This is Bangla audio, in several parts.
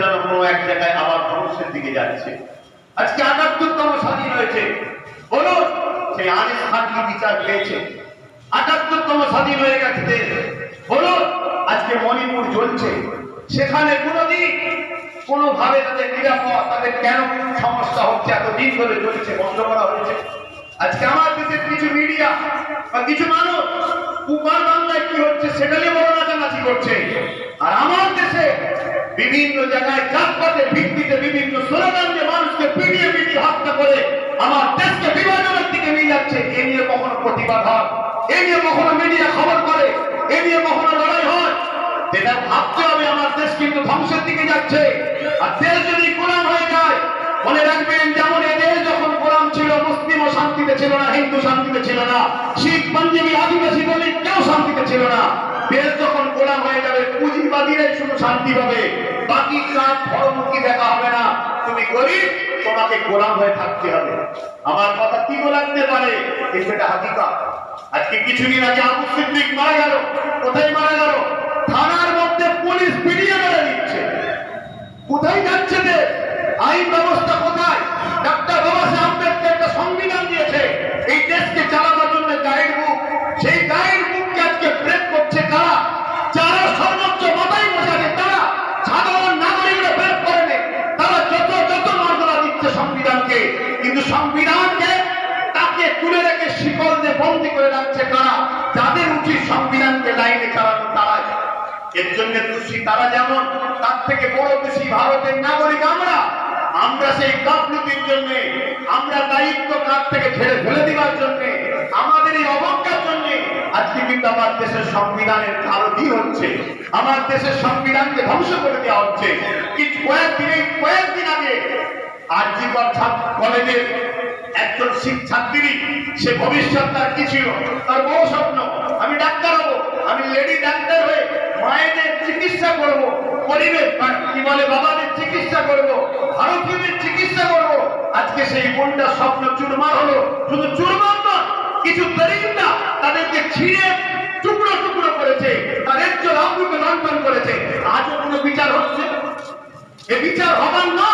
যেন কোনো এক জায়গায় আবার ধ্বংসের দিকে যাচ্ছে। আজকে আটাত্তরতম স্বাধীন হয়েছে। বলুন, সেই আনিস খান কি বিচার পেয়েছে? আটাত্তরতম স্বাধীন হয়ে গেছে বলুন, আজকে মণিপুর জ্বলছে। সেখানে কোনোদিন কোনোভাবে তাদের নিরাপদ তাদের কেন সমস্যা হচ্ছে এত দিন ধরে চলছে, বন্ধ করা হয়েছে? আজকে আমার দেশের কিছু মিডিয়া বা কিছু মানুষ উপার বাংলায় কি হচ্ছে, সেটা নিয়ে বড় নাচানাচি করছে। আর আমার দেশে বিভিন্ন জায়গায় জাতপাতের ভিত্তিতে বিভিন্ন স্লোগান দিয়ে মানুষকে পিটিয়ে পিটিয়ে হত্যা করে আমার দেশকে বিভাজনের দিকে নিয়ে যাচ্ছে, এ নিয়ে কখনো প্রতিবাদ হয়, এ নিয়ে কখনো মিডিয়া খবর করে, এ নিয়ে কখনো লড়াই হয়। যেটা ভাবতে হবে আমার দেশ কিন্তু ধ্বংসের দিকে যাচ্ছে। আর দেশ যদি গোলাম হয়ে যায়, মনে রাখবেন যেমন এদের যখন গোলাম ছিল, মুসলিমও শান্তিতে ছিল না, হিন্দু শান্তিতে ছিল না, শিখ, পাঞ্জাবি, আদিবাসী, দলিত কেউ শান্তিতে ছিল না। দেশ যখন গোলাম হয়ে যাবে পুঁজিবাদীরাই শুধু শান্তি পাবে। বাকি কাজ ধর্মকে দেখা হবে না। তুমি গরিব, তোমাকে গোলাম হয়ে থাকতে হবে। আমার কথা কি লাগতে পারে? এটা হাকিকা। আজকে কিছুদিন আগে আবু সিদ্দিক মারা গেল। কোথায় মারা গেল? থানার মধ্যে পুলিশ পিটিয়ে মেরে দিচ্ছে। কোথায় যাচ্ছে আইন ব্যবস্থা রাখছে কারা? যাদের উচিত সংবিধানকে লাইনে চালানো তারাই। এর জন্য দোষী তারা যেমন, তার থেকে বড় দোষী ভারতের নাগরিক আমরা। আমরা সেই গাফলতির জন্য, আমরা দায়িত্ব কার থেকে ছেড়ে ফেলে দিবার জন্য, আমাদের এই অবজ্ঞার জন্য আজকে কিন্তু আমার দেশের সংবিধানের কারোটি হচ্ছে, আমার দেশের সংবিধানকে ধ্বংস করে দেওয়া হচ্ছে। কিছু কয়েকদিন আগে আরজিকর ছাত্র কলেজের একজন শিক্ষার্থী সে ভবিষ্যৎ তার কি ছিল? তার বড় স্বপ্ন, আমি ডাক্তার হব, আমি লেডি ডাক্তার হয়ে মায়েদের চিকিৎসা করব, পরিবেশ কি বলে বাবাদের চিকিৎসা করব, ভারতীয়দের চিকিৎসা করব। আজকে সেই বোনটার স্বপ্ন চুরমার হলো, শুধু চুরমার নয়, কিছু দরিদ্রা তাদেরকে ছিঁড়ে টুকরো টুকরো করেছে তাদের একজন আব্বুকে লন্ডন করেছে। আজও কোনো বিচার হচ্ছে? এ বিচার হবার নয়।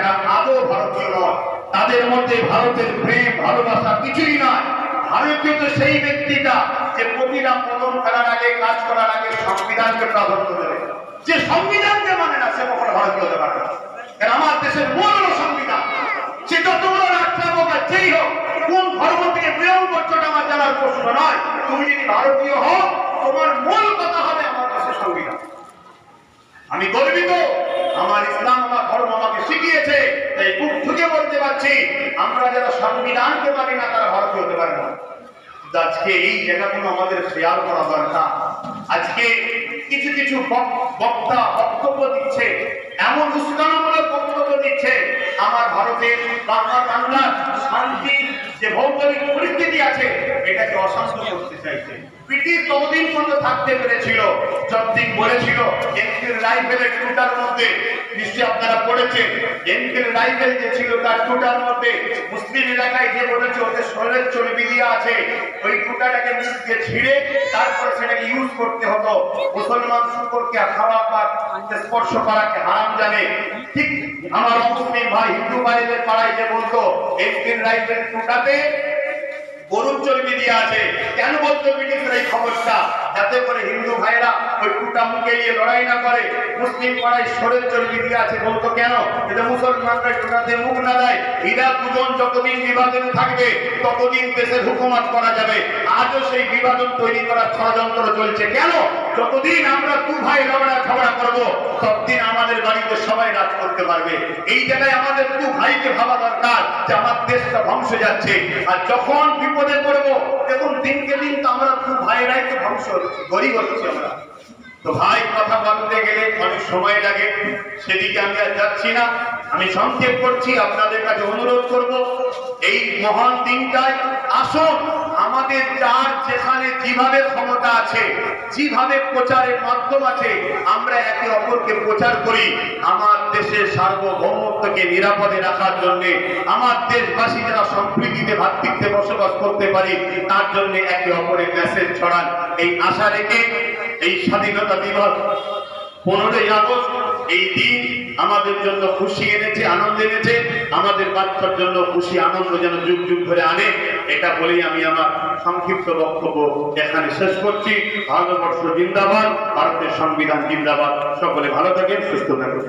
যারা আদৌ ভারতীয় নয়, তাদের মধ্যে ভারতের প্রেম, ভালোবাসা কিছুই নয়। ভারতীয় তো সেই ব্যক্তিটা যে প্রতিটা কদম ফেলার আগে, কাজ করার আগে সংবিধানকে প্রাধান্য দেবে। যে সংবিধানকে মানে না, সে কখনো ভারতীয় হতে পারে না। কারণ আমার দেশের মূল সংবিধান। সে যত বড় রাষ্ট্র হোক আর যেই হোক, কোন ধর্ম থেকে বিলং করছ আমার জানার প্রশ্ন নয়। তুমি যদি ভারতীয় হও, তোমার মূল কথা হবে আমার দেশের সংবিধান। আমি গর্বিত আমার ইসলাম আমার ধর্ম আমাকে শিখিয়েছে তাই বুক ঠুকে বলতে পারছি, আমরা যারা সংবিধানকে মানি না, তারা ভারতীয় হতে পারে না। আজকে এই জায়গাগুলো আমাদের খেয়াল করা দরকার। আজকে কিছু কিছু বক- বক্তা বক্তব্য দিচ্ছে, এমন উস্কানমূলক বক্তব্য দিচ্ছে, আমার ভারতের বাংলা বাংলার যে ভৌগোলিক পরিস্থিতি আছে, এটাকে অশান্ত করতে চাইছে। পিটি ততদিন পর্যন্ত থাকতে পেরেছিল, যতদিন বলেছিল, এনকের রাইফেলের টুটার মধ্যে নিশ্চয় আপনারা পড়েছেন, এনকের রাইফেল যে ছিল তার টুটার মধ্যে, মুসলিম এলাকায় যে বলেছে, ওদের শরীরের চর্বি দিয়ে আছে, ওই টুটাটাকে ছিঁড়ে তারপরে সেটাকে ইউজ করতে হতো। মুসলমান শুকরকে খাওয়া বা স্পর্শ করাকে হারাম জানে। ঠিক আমার মুসলিম ভাই হিন্দু ভাইদের পাড়ায় যে বলতো এনফিল্ড রাইটের টুকাতে গরুর চর্বি দিয়ে আছে। কেন বলতো ব্রিটিশরা এই খবরটা? যাতে করে হিন্দু ভাইরা ওই টুটা মুখে নিয়ে লড়াই না করে, মুসলিম পাড়ায় সরের চর্বি দিয়ে আছে, বলতো কেন? এটা মুসলমানরা টুটাতে মুখ না দেয়, এরা দুজন যতদিন বিভাজনে থাকবে, ততদিন দেশের হুকুমত করা যাবে। আজও সেই বিভাজন তৈরি করার ষড়যন্ত্র চলছে। কেন? যতদিন আমরা দু ভাই লড়া ঝগড়া করব, ততদিন আমাদের বাড়িতে সবাই রাজ করতে পারবে। এই জায়গায় আমাদের দু ভাইকে ভাবা দরকার যে আমার দেশটা ধ্বংস যাচ্ছে। আর যখন বিপদে ধ্বংস গরিব হচ্ছি আমরা। তো ভাই, কথা বলতে গেলে অনেক সময় লাগে, সেদিকে আমি আর যাচ্ছি না। আমি সংক্ষেপ করছি, আপনাদের কাছে অনুরোধ করব, এই মহান দিনটায় আসুন, আমাদের যার যেখানে যেভাবে ক্ষমতা আছে, যেভাবে প্রচারের মাধ্যম আছে, আমরা একে অপরকে প্রচার করি। আমার দেশের সার্বভৌমত্বকে নিরাপদে রাখার জন্য আমার দেশবাসী যারা সম্প্রীতিতে, ভাতৃত্বে বসবাস করতে পারি, তার জন্য একে অপরের মেসেজ ছড়ান। এই আশা রেখে এই স্বাধীনতা দিবস পনেরোই আগস্ট, এই দিন আমাদের জন্য খুশি এনেছে, আনন্দ এনেছে, আমাদের বাচ্চার জন্য খুশি, আনন্দ যেন যুগ যুগ ধরে আনে। এটা বলেই আমি আমার সংক্ষিপ্ত বক্তব্য এখানে শেষ করছি। ভারতবর্ষ জিন্দাবাদ, ভারতের সংবিধান জিন্দাবাদ। সকলে ভালো থাকেন, সুস্থ থাকুন।